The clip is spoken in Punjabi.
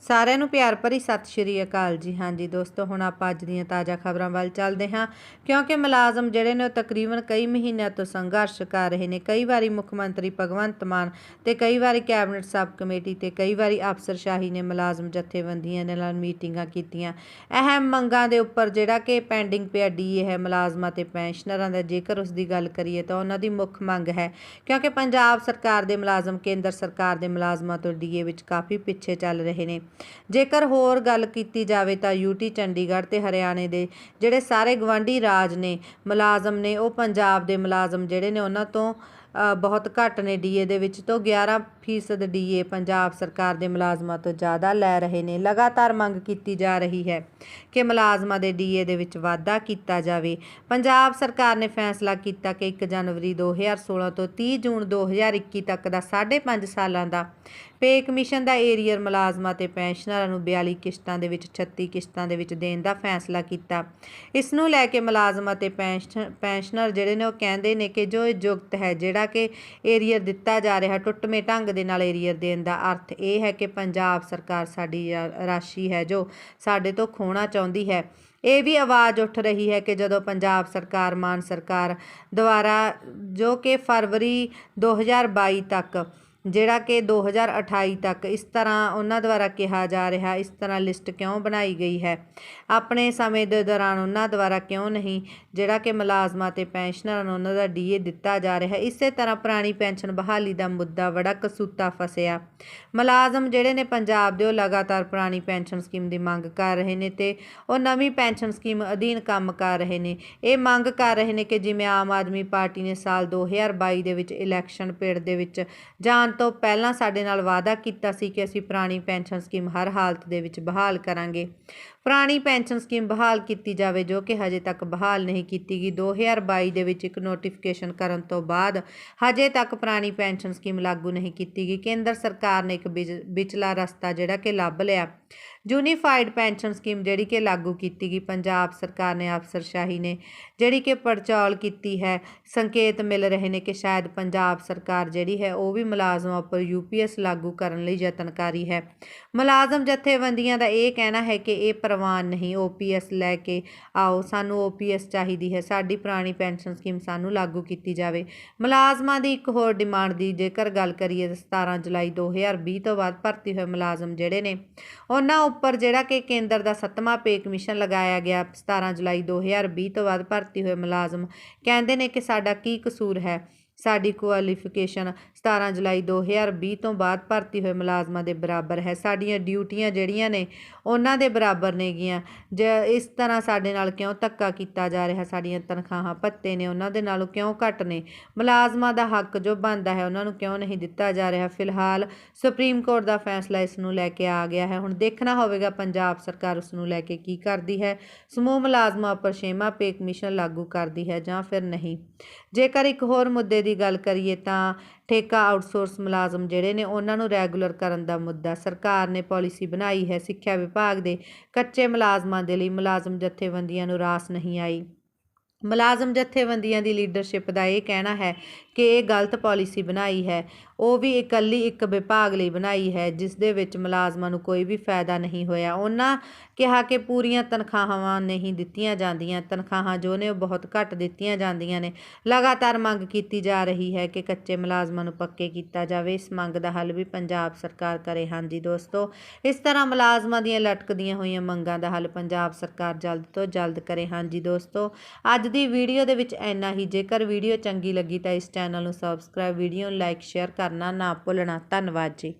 ਸਾਰਿਆਂ ਨੂੰ ਪਿਆਰ ਭਰੀ ਸਤਿ ਸ਼੍ਰੀ ਅਕਾਲ ਜੀ। ਹਾਂਜੀ ਦੋਸਤੋ, ਹੁਣ ਆਪਾਂ ਅੱਜ ਦੀਆਂ ਤਾਜ਼ਾ ਖਬਰਾਂ ਵੱਲ ਚੱਲਦੇ ਹਾਂ। ਕਿਉਂਕਿ ਮੁਲਾਜ਼ਮ ਜਿਹੜੇ ਨੇ ਉਹ ਤਕਰੀਬਨ ਕਈ ਮਹੀਨਿਆਂ ਤੋਂ ਸੰਘਰਸ਼ ਕਰ ਰਹੇ ਨੇ। ਕਈ ਵਾਰੀ ਮੁੱਖ ਮੰਤਰੀ ਭਗਵੰਤ ਮਾਨ ਤੇ ਕਈ ਵਾਰੀ ਕੈਬਨਿਟ ਸਬ ਕਮੇਟੀ ਤੇ ਕਈ ਵਾਰੀ ਅਫਸਰਸ਼ਾਹੀ ਨੇ ਮੁਲਾਜ਼ਮ ਜਥੇਬੰਦੀਆਂ ਦੇ ਨਾਲ ਮੀਟਿੰਗਾਂ ਕੀਤੀਆਂ। ਅਹਿਮ ਮੰਗਾਂ ਦੇ ਉੱਪਰ ਜਿਹੜਾ ਕਿ ਪੈਂਡਿੰਗ ਪਿਆ ਡੀਏ ਹੈ ਮੁਲਾਜ਼ਮਾਂ ਤੇ ਪੈਨਸ਼ਨਰਾਂ ਦਾ, ਜੇਕਰ ਉਸ ਦੀ ਗੱਲ ਕਰੀਏ ਤਾਂ ਉਹਨਾਂ ਦੀ ਮੁੱਖ ਮੰਗ ਹੈ। ਕਿਉਂਕਿ ਪੰਜਾਬ ਸਰਕਾਰ ਦੇ ਮੁਲਾਜ਼ਮ, ਕੇਂਦਰ ਸਰਕਾਰ ਦੇ ਮੁਲਾਜ਼ਮਾਂ ਤੋਂ ਡੀਏ ਵਿੱਚ ਕਾਫੀ ਪਿੱਛੇ ਚੱਲ ਰਹੇ ਨੇ। ਜੇਕਰ ਹੋਰ ਗੱਲ ਕੀਤੀ ਜਾਵੇ ਤਾਂ ਯੂਟੀ ਚੰਡੀਗੜ੍ਹ ਤੇ ਹਰਿਆਣੇ ਦੇ ਜਿਹੜੇ ਸਾਰੇ ਗਵਾਂਢੀ ਰਾਜ ਨੇ, ਮੁਲਾਜ਼ਮ ਨੇ, ਉਹ ਪੰਜਾਬ ਦੇ ਮੁਲਾਜ਼ਮ ਜਿਹੜੇ ਨੇ ਉਹਨਾਂ ਤੋਂ ਬਹੁਤ ਘੱਟ ਨੇ ਡੀਏ ਦੇ ਵਿੱਚ ਤੋਂ 11% ਡੀਏ ਪੰਜਾਬ ਸਰਕਾਰ ਦੇ ਮੁਲਾਜ਼ਮਾਂ ਤੋਂ ਜ਼ਿਆਦਾ ਲੈ ਰਹੇ ਨੇ, ਲਗਾਤਾਰ ਮੰਗ ਕੀਤੀ ਜਾ ਰਹੀ ਹੈ ਕਿ ਮੁਲਾਜ਼ਮਾਂ ਦੇ ਡੀਏ ਦੇ ਵਿੱਚ ਵਾਧਾ ਕੀਤਾ ਜਾਵੇ। ਪੰਜਾਬ ਸਰਕਾਰ ਨੇ ਫੈਸਲਾ ਕੀਤਾ ਕਿ 1 ਜਨਵਰੀ 2016 ਤੋਂ 30 ਜੂਨ 2021 ਤੱਕ ਦਾ 5.5 ਸਾਲਾਂ ਦਾ ਪੇ ਕਮਿਸ਼ਨ ਦਾ ਏਰੀਅਰ ਮੁਲਾਜ਼ਮਾਂ ਤੇ ਪੈਨਸ਼ਨਰਾਂ ਨੂੰ 42 ਕਿਸ਼ਤਾਂ ਦੇ ਵਿੱਚ 36 ਕਿਸ਼ਤਾਂ ਦੇ ਵਿੱਚ ਦੇਣ ਦਾ ਫੈਸਲਾ ਕੀਤਾ। ਇਸ ਨੂੰ ਲੈ ਕੇ ਮੁਲਾਜ਼ਮਾਂ ਤੇ ਪੈਨਸ਼ਨ, ਪੈਨਸ਼ਨਰ ਜਿਹੜੇ ਨੇ ਉਹ ਕਹਿੰਦੇ ਨੇ ਕਿ ਜੋ ਇਹ ਜੁਗਤ ਹੈ, ਜਿਹੜਾ ਕਿ ਏਰੀਅਰ ਦਿੱਤਾ ਜਾ ਰਿਹਾ, ਟੁੱਟਵੇਂ ਢੰਗ ਦੇ ਨਾਲ ਏਰੀਅਰ ਦੇਣ ਦਾ ਅਰਥ ਇਹ ਹੈ ਕਿ ਪੰਜਾਬ ਸਰਕਾਰ ਸਾਡੀ ਰਾਸ਼ੀ ਹੈ ਜੋ ਸਾਡੇ ਤੋਂ ਖੋਣਾ ਚਾਹੁੰਦੀ ਹੈ। ਇਹ ਵੀ ਆਵਾਜ਼ ਉੱਠ ਰਹੀ ਹੈ ਕਿ ਜਦੋਂ ਪੰਜਾਬ ਸਰਕਾਰ, ਮਾਨ ਸਰਕਾਰ ਦੁਆਰਾ ਜੋ ਕਿ ਫਰਵਰੀ 2022 ਤੱਕ ਜਿਹੜਾ ਕਿ 2028 ਤੱਕ ਇਸ ਤਰ੍ਹਾਂ ਉਹਨਾਂ ਦੁਆਰਾ ਕਿਹਾ ਜਾ ਰਿਹਾ, ਇਸ ਤਰ੍ਹਾਂ ਲਿਸਟ ਕਿਉਂ ਬਣਾਈ ਗਈ ਹੈ? ਆਪਣੇ ਸਮੇਂ ਦੇ ਦੌਰਾਨ ਉਹਨਾਂ ਦੁਆਰਾ ਕਿਉਂ ਨਹੀਂ, ਜਿਹੜਾ ਕਿ ਮੁਲਾਜ਼ਮਾਂ ਤੇ ਪੈਨਸ਼ਨਰਾਂ ਨੂੰ ਉਹਨਾਂ ਦਾ ਡੀਏ ਦਿੱਤਾ ਜਾ ਰਿਹਾ, ਇਸੇ ਤਰ੍ਹਾਂ ਪੁਰਾਣੀ ਪੈਨਸ਼ਨ ਬਹਾਲੀ ਦਾ ਮੁੱਦਾ ਬੜਾ ਕਸੂਤਾ ਫਸਿਆ। ਮੁਲਾਜ਼ਮ ਜਿਹੜੇ ਨੇ ਪੰਜਾਬ ਦੇ, ਉਹ ਲਗਾਤਾਰ ਪੁਰਾਣੀ ਪੈਨਸ਼ਨ ਸਕੀਮ ਦੀ ਮੰਗ ਕਰ ਰਹੇ ਨੇ ਤੇ ਉਹ ਨਵੀਂ ਪੈਨਸ਼ਨ ਸਕੀਮ ਅਧੀਨ ਕੰਮ ਕਰ ਰਹੇ ਨੇ। ਇਹ ਮੰਗ ਕਰ ਰਹੇ ਨੇ ਕਿ ਜਿਵੇਂ ਆਮ ਆਦਮੀ ਪਾਰਟੀ ਨੇ ਸਾਲ 2022 ਦੇ ਵਿੱਚ ਇਲੈਕਸ਼ਨ ਪੇੜ ਦੇ ਵਿੱਚ ਜਾਣ ਤੋਂ ਪਹਿਲਾਂ ਸਾਡੇ ਨਾਲ ਵਾਅਦਾ ਕੀਤਾ ਸੀ ਕਿ ਅਸੀਂ ਪੁਰਾਣੀ ਪੈਨਸ਼ਨ ਸਕੀਮ ਹਰ ਹਾਲਤ ਦੇ ਵਿੱਚ ਬਹਾਲ ਕਰਾਂਗੇ। ਪੁਰਾਣੀ ਪੈਨਸ਼ਨ ਸਕੀਮ ਬਹਾਲ ਕੀਤੀ ਜਾਵੇ, ਜੋ ਕਿ ਹਜੇ ਤੱਕ ਬਹਾਲ ਨਹੀਂ ਕੀਤੀ ਗਈ। 2022 ਦੇ ਵਿੱਚ ਇੱਕ ਨੋਟੀਫਿਕੇਸ਼ਨ ਕਰਨ ਤੋਂ ਬਾਅਦ ਹਜੇ ਤੱਕ ਪੁਰਾਣੀ ਪੈਨਸ਼ਨ ਸਕੀਮ ਲਾਗੂ ਨਹੀਂ ਕੀਤੀ ਗਈ। ਕੇਂਦਰ ਸਰਕਾਰ ਨੇ ਇੱਕ ਵਿਚ- ਵਿਚਲਾ ਰਸਤਾ ਜਿਹੜਾ ਕਿ ਲੱਭ ਲਿਆ। ਯੂਨੀਫਾਈਡ ਪੈਨਸ਼ਨ ਸਕੀਮ ਜਿਹੜੀ ਕਿ ਲਾਗੂ ਕੀਤੀ ਗਈ, ਪੰਜਾਬ ਸਰਕਾਰ ਨੇ ਅਫਸਰਸ਼ਾਹੀ ਨੇ ਜਿਹੜੀ ਕਿ ਪੜਚੋਲ ਕੀਤੀ ਹੈ, ਸੰਕੇਤ ਮਿਲ ਰਹੇ ਨੇ ਕਿ ਸ਼ਾਇਦ ਪੰਜਾਬ ਸਰਕਾਰ ਜਿਹੜੀ ਹੈ ਉਹ ਵੀ ਮੁਲਾਜ਼ਮਾਂ ਉੱਪਰ ਯੂਪੀਐਸ ਲਾਗੂ ਕਰਨ ਲਈ ਯਤਨਕਾਰੀ ਹੈ। ਮੁਲਾਜ਼ਮ ਜਥੇਬੰਦੀਆਂ ਦਾ ਇਹ ਕਹਿਣਾ ਹੈ ਕਿ ਇਹ ਪ੍ਰਵਾਨ ਨਹੀਂ ਓਪੀਐਸ ਲੈ ਕੇ ਆਓ, ਸਾਨੂੰ ਓਪੀਐਸ ਚਾਹੀਦੀ ਹੈ, ਸਾਡੀ ਪੁਰਾਣੀ ਪੈਨਸ਼ਨ ਸਕੀਮ ਸਾਨੂੰ ਲਾਗੂ ਕੀਤੀ ਜਾਵੇ। ਮੁਲਾਜ਼ਮਾਂ ਦੀ ਇੱਕ ਹੋਰ ਡਿਮਾਂਡ ਦੀ ਜੇਕਰ ਗੱਲ ਕਰੀਏ ਤਾਂ 17 ਜੁਲਾਈ 2020 ਤੋਂ ਬਾਅਦ ਭਰਤੀ ਹੋਏ ਮੁਲਾਜ਼ਮ ਜਿਹੜੇ ਨੇ ਉਹਨਾਂ ਉੱਪਰ ਜਿਹੜਾ ਕਿ ਕੇਂਦਰ ਦਾ ਸੱਤਵਾਂ ਪੇ ਕਮਿਸ਼ਨ ਲਗਾਇਆ ਗਿਆ 17 ਜੁਲਾਈ 2020 ਤੋਂ ਬਾਅਦ ਭਰਤੀ ਹੋਏ ਮੁਲਾਜ਼ਮ। ਕਹਿੰਦੇ ਨੇ ਕਿ ਸਾਡਾ ਕੀ ਕਸੂਰ ਹੈ? ਸਾਡੀ ਕੁਆਲੀਫਿਕੇਸ਼ਨ 17 ਜੁਲਾਈ 2020 ਤੋਂ ਬਾਅਦ ਭਰਤੀ ਹੋਏ ਮੁਲਾਜ਼ਮਾਂ ਦੇ ਬਰਾਬਰ ਹੈ। ਸਾਡੀਆਂ ਡਿਊਟੀਆਂ ਜਿਹੜੀਆਂ ਨੇ, ਉਹਨਾਂ ਦੇ ਬਰਾਬਰ ਨੇਗੀਆਂ। ਜੇ ਇਸ ਤਰ੍ਹਾਂ ਸਾਡੇ ਨਾਲ ਕਿਉਂ ਧੱਕਾ ਕੀਤਾ ਜਾ ਰਿਹਾ, ਸਾਡੀਆਂ ਤਨਖਾਹਾਂ ਭੱਤੇ ਨੇ, ਉਹਨਾਂ ਦੇ ਨਾਲੋਂ ਕਿਉਂ ਘੱਟ ਨੇ? ਮੁਲਾਜ਼ਮਾਂ ਦਾ ਹੱਕ ਜੋ ਬਣਦਾ ਹੈ, ਉਹਨਾਂ ਨੂੰ ਕਿਉਂ ਨਹੀਂ ਦਿੱਤਾ ਜਾ ਰਿਹਾ? ਫਿਲਹਾਲ ਸੁਪਰੀਮ ਕੋਰਟ ਦਾ ਫੈਸਲਾ ਇਸ ਨੂੰ ਲੈ ਕੇ ਆ ਗਿਆ ਹੈ। ਹੁਣ ਦੇਖਣਾ ਹੋਵੇਗਾ ਪੰਜਾਬ ਸਰਕਾਰ ਉਸ ਨੂੰ ਲੈ ਕੇ ਕੀ ਕਰਦੀ ਹੈ। ਸਮੂਹ ਮੁਲਾਜ਼ਮਾਂ ਉੱਪਰ ਛੇਵਾਂ ਪੇ ਕਮਿਸ਼ਨ ਲਾਗੂ ਕਰਦੀ ਹੈ ਜਾਂ ਫਿਰ ਨਹੀਂ। ਜੇਕਰ ਇੱਕ ਹੋਰ ਮੁੱਦੇ ਦੀ ਗੱਲ ਕਰੀਏ ਤਾਂ ਠੇਕਾ ਆਊਟਸੋਰਸ ਮੁਲਾਜ਼ਮ ਜਿਹੜੇ ਨੇ, ਉਹਨਾਂ ਨੂੰ ਰੈਗੂਲਰ ਕਰਨ ਦਾ ਮੁੱਦਾ ਸਰਕਾਰ ਨੇ ਪਾਲਿਸੀ ਬਣਾਈ ਹੈ ਸਿੱਖਿਆ ਵਿਭਾਗ ਦੇ ਕੱਚੇ ਮੁਲਾਜ਼ਮਾਂ ਦੇ ਲਈ, ਮੁਲਾਜ਼ਮ ਜਥੇਬੰਦੀਆਂ ਨੂੰ ਰਾਸ ਨਹੀਂ ਆਈ। ਮੁਲਾਜ਼ਮ ਜਥੇਬੰਦੀਆਂ ਦੀ ਲੀਡਰਸ਼ਿਪ ਦਾ ਇਹ ਕਹਿਣਾ ਹੈ ਕਿ ਇਹ ਗਲਤ ਪਾਲਿਸੀ ਬਣਾਈ ਹੈ। ਉਹ ਵੀ ਇਕੱਲੀ ਇੱਕ ਵਿਭਾਗ ਲਈ ਬਣਾਈ ਹੈ, ਜਿਸ ਦੇ ਵਿੱਚ ਮੁਲਾਜ਼ਮਾਂ ਨੂੰ ਕੋਈ ਵੀ ਫਾਇਦਾ ਨਹੀਂ ਹੋਇਆ। ਉਹਨਾਂ ਕਿਹਾ ਕਿ ਪੂਰੀਆਂ ਤਨਖਾਹਾਂ ਨਹੀਂ ਦਿੱਤੀਆਂ ਜਾਂਦੀਆਂ। ਤਨਖਾਹਾਂ ਜੋ ਨੇ ਉਹ ਬਹੁਤ ਘੱਟ ਦਿੱਤੀਆਂ ਜਾਂਦੀਆਂ ਨੇ। ਲਗਾਤਾਰ ਮੰਗ ਕੀਤੀ ਜਾ ਰਹੀ ਹੈ ਕਿ ਕੱਚੇ ਮੁਲਾਜ਼ਮਾਂ ਨੂੰ ਪੱਕੇ ਕੀਤਾ ਜਾਵੇ। ਇਸ ਮੰਗ ਦਾ ਹੱਲ ਵੀ ਪੰਜਾਬ ਸਰਕਾਰ ਕਰੇ। ਹਾਂਜੀ ਦੋਸਤੋ, ਇਸ ਤਰ੍ਹਾਂ ਮੁਲਾਜ਼ਮਾਂ ਦੀਆਂ ਲਟਕਦੀਆਂ ਹੋਈਆਂ ਮੰਗਾਂ ਦਾ ਹੱਲ ਪੰਜਾਬ ਸਰਕਾਰ ਜਲਦ ਤੋਂ ਜਲਦ ਕਰੇ। ਹਾਂਜੀ ਦੋਸਤੋ, ਅੱਜ ਦੀ ਵੀਡੀਓ ਦੇ ਵਿੱਚ ਇੰਨਾ ਹੀ। ਜੇਕਰ ਵੀਡੀਓ ਚੰਗੀ ਲੱਗੀ ਤਾਂ ਇਸ ਚੈਨਲ ਨੂੰ ਸਬਸਕ੍ਰਾਈਬ, ਵੀਡੀਓ ਨੂੰ ਲਾਈਕ, ਸ਼ੇਅਰ ਕਰ ਕਰਨਾ ਨਾ ਭੁੱਲਣਾ। ਧੰਨਵਾਦ ਜੀ।